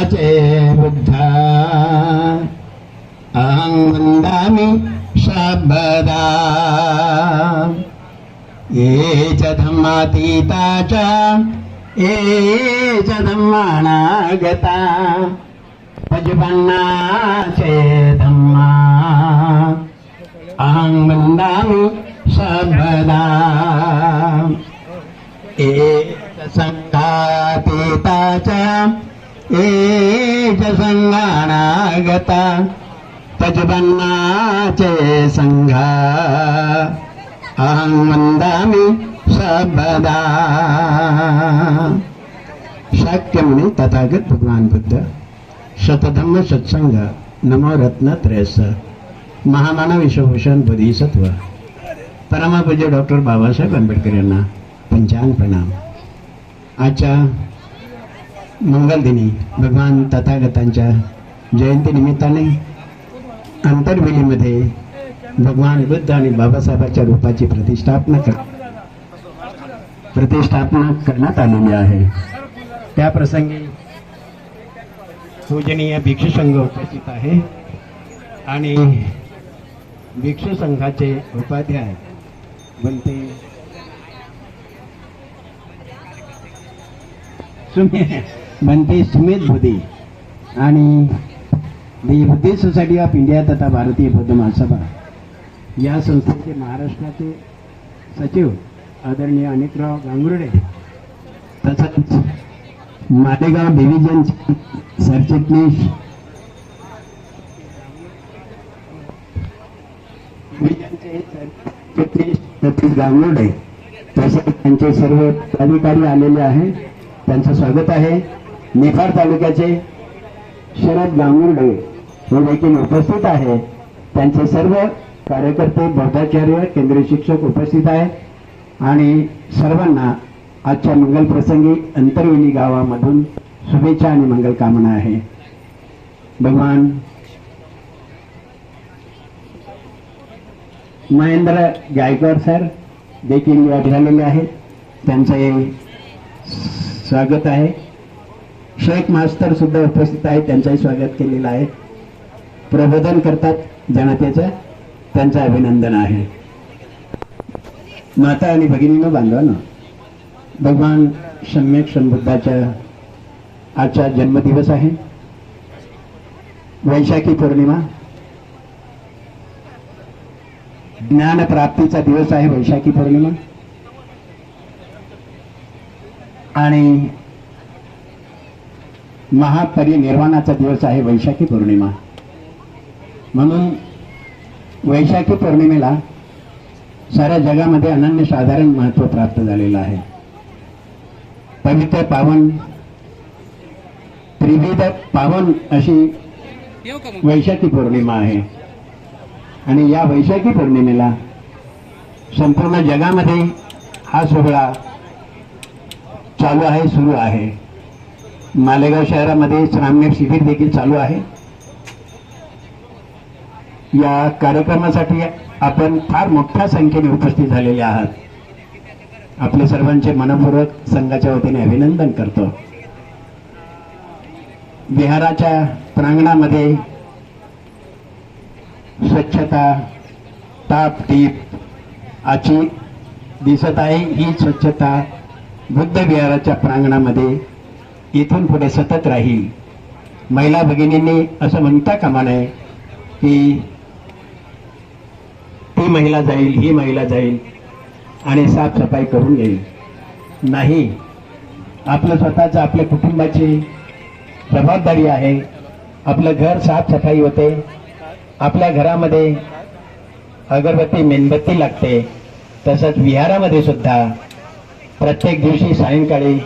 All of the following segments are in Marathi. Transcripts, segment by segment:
संघाचे बुद्ध अहं वन्दामि शब्दा ये च धम्मातीता च ये च धम्मानागता पजपन्नाचे धम्मा अहं वन्दामि शब्दा एक संघातीता च एक संघानागता तजबन्नाचे संघा। अहं वन्दामि सबदा शाक्य तथागत भगवान बुद्ध। शतधम्म सत्संग नमो रत्न त्रयस महामानव विश्वभूषण बोधिसत्व। परमपूज्य डॉक्टर बाबासाहेब आंबेडकर यांना पंचांग प्रणाम। आजच्या मंगलदिनी भगवान तथागतांच्या जयंती निमित्ताने अंतर्वेलीमध्ये भगवान बुद्ध आणि बाबासाहेबांच्या रूपाची प्रतिष्ठापना कर प्रतिष्ठापना करण्यात आलेली आहे. त्या प्रसंगी पूजनीय भिक्षुसंघ उपस्थित आहे आणि भिक्षू संघाचे उपाध्याय बनते. सुमे बनते सुमेध बुद्धी आणि the Buddhist society of India तथा भारतीय बौद्ध महासभा या संस्थेचे महाराष्ट्राचे सचिव आदरणीय अनेकराव गांगुर्डे तसंच मालेगाव डिव्हिजन सरचिटणीस सरचिटणीस सतीश गांगुर्डे तसेच त्यांचे सर्व अधिकारी आलेले आहे त्यांचं स्वागत आहे. निफाड तालुक्याचे शरद गांगुर्डे हे देखील उपस्थित आहे त्यांचे सर्व कार्यकर्ते बौद्धाचार्य केंद्रीय शिक्षक उपस्थित आहेत. आणि सर्वांना आजच्या मंगल प्रसंगी गावामधून शुभेच्छा आणि मंगल कामना आहे. भगवान महेंद्र गायकवाड सर देखील या झालेले आहेत. त्यांचं स्वागत आहे. शेख मास्तर सुद्धा उपस्थित आहेत त्यांचंही स्वागत केलेलं आहे. प्रबोधन करतात जनतेचं त्यांचं अभिनंदन आहे. माता आणि भगिनीनं बांधवानं भगवान सम्यक संबुद्धाच्या आजचा जन्मदिवस आहे. वैशाखी पौर्णिमा. ज्ञानप्राप्तीचा दिवस आहे वैशाखी पौर्णिमा. आणि महापरिनिर्वाणाचा दिवस आहे वैशाखी पौर्णिमा. म्हणून वैशाखी पौर्णिमेला साऱ्या जगामध्ये अनन्यसाधारण महत्त्व प्राप्त झालेलं आहे. पवित्र पावन त्रिविध पावन अशी वैशाखी पौर्णिमा आहे. आणि या वैशाखी पौर्णिमेला संपूर्ण जगामध्ये हा सोहळा चालू आहे सुरू आहे. मालेगाव शहरामध्ये श्रामनेर शिबिर देखील चालू आहे. या कार्यक्रमासाठी आपण फार मोठ्या संख्येने उपस्थित झालेले आहात. आपले सर्वांचे मनपूर्वक संघाच्या वतीने अभिनंदन करतो. विहाराच्या प्रांगणामध्ये स्वच्छता ताप टीप आची दिसत आहे. ही स्वच्छता बुद्ध विहाराच्या प्रांगणामध्ये इथून पुढे सतत राहील. महिला भगिनींनी असं म्हणता कामा नये की ती महिला जाईल ही महिला जाईल आणि साफसफाई करून येईल. नाही. आपलं स्वतःचं आपल्या कुटुंबाची जबाबदारी आहे. आपलं घर साफसफाई होते. आपल्या घरामध्ये अगरबत्ती मेणबत्ती लागते. तसंच विहारामध्ये सुद्धा प्रत्येक दिवशी सायंकाळी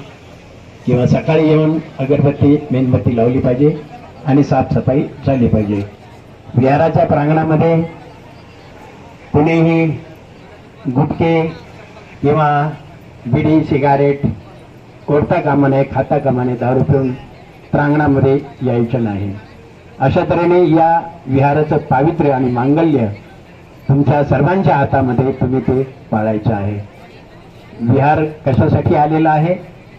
किंवा सकाळी येऊन अगरबत्ती मेणबत्ती लावली पाहिजे आणि साफसफाई झाली पाहिजे. विहाराच्या प्रांगणामध्ये कुणीही गुटके किंवा बिडी सिगारेट ओढता कामा नये खाता कामा नये दारू पिऊन प्रांगणामध्ये यायचं नाही. अशा तऱ्हेने या विहाराचं पावित्र्य आणि मांगल्य तुमच्या सर्वांच्या हातामध्ये तुम्ही ते पाळायचं आहे. विहार कशासाठी आलेला आहे?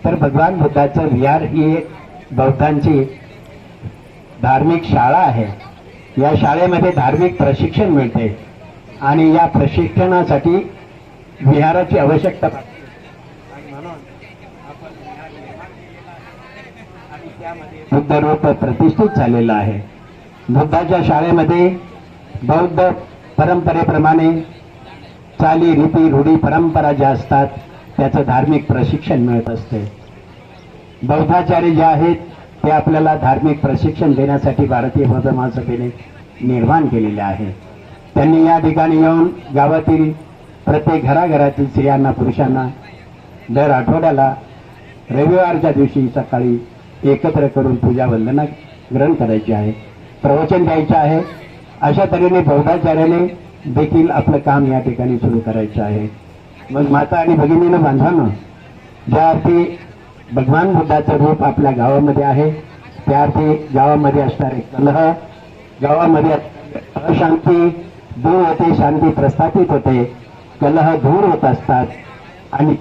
तर भगवान बुद्धाचं विहार ही एक बौद्धांची धार्मिक शाळा आहे. या शाळेमध्ये धार्मिक प्रशिक्षण मिळते. आणि या प्रशिक्षणासाठी विहाराची आवश्यकता बुद्ध रूप प्रतिष्ठित झालेलं आहे. बुद्धाच्या शाळेमध्ये बौद्ध परंपरेप्रमाणे चाली रीती रूढी परंपरा ज्या असतात त्याचं धार्मिक प्रशिक्षण मिळत असते. बौद्धाचार्य जे आहेत ते आपल्याला धार्मिक प्रशिक्षण देण्यासाठी भारतीय बौद्ध महासभेने निर्माण केलेले आहे. त्यांनी या ठिकाणी येऊन गावातील प्रत्येक घराघरातील स्त्रियांना पुरुषांना दर आठवड्याला रविवारच्या दिवशी सकाळी एकत्र करून पूजा वंदना ग्रहण करायची आहे. प्रवचन द्यायचं आहे. अशा तऱ्हेने बौद्धाचार्याने देखील आपलं काम या ठिकाणी सुरू करायचं आहे. मग माता आणि भगिनीनं बांधवानं ज्या अर्थी भगवान बुद्धाचं रूप आपल्या गावामध्ये आहे त्या अर्थी गावामध्ये असणारे कलह गावामध्ये अशांती दूर होते शांती प्रस्थापित होते कलह दूर होत असतात आणि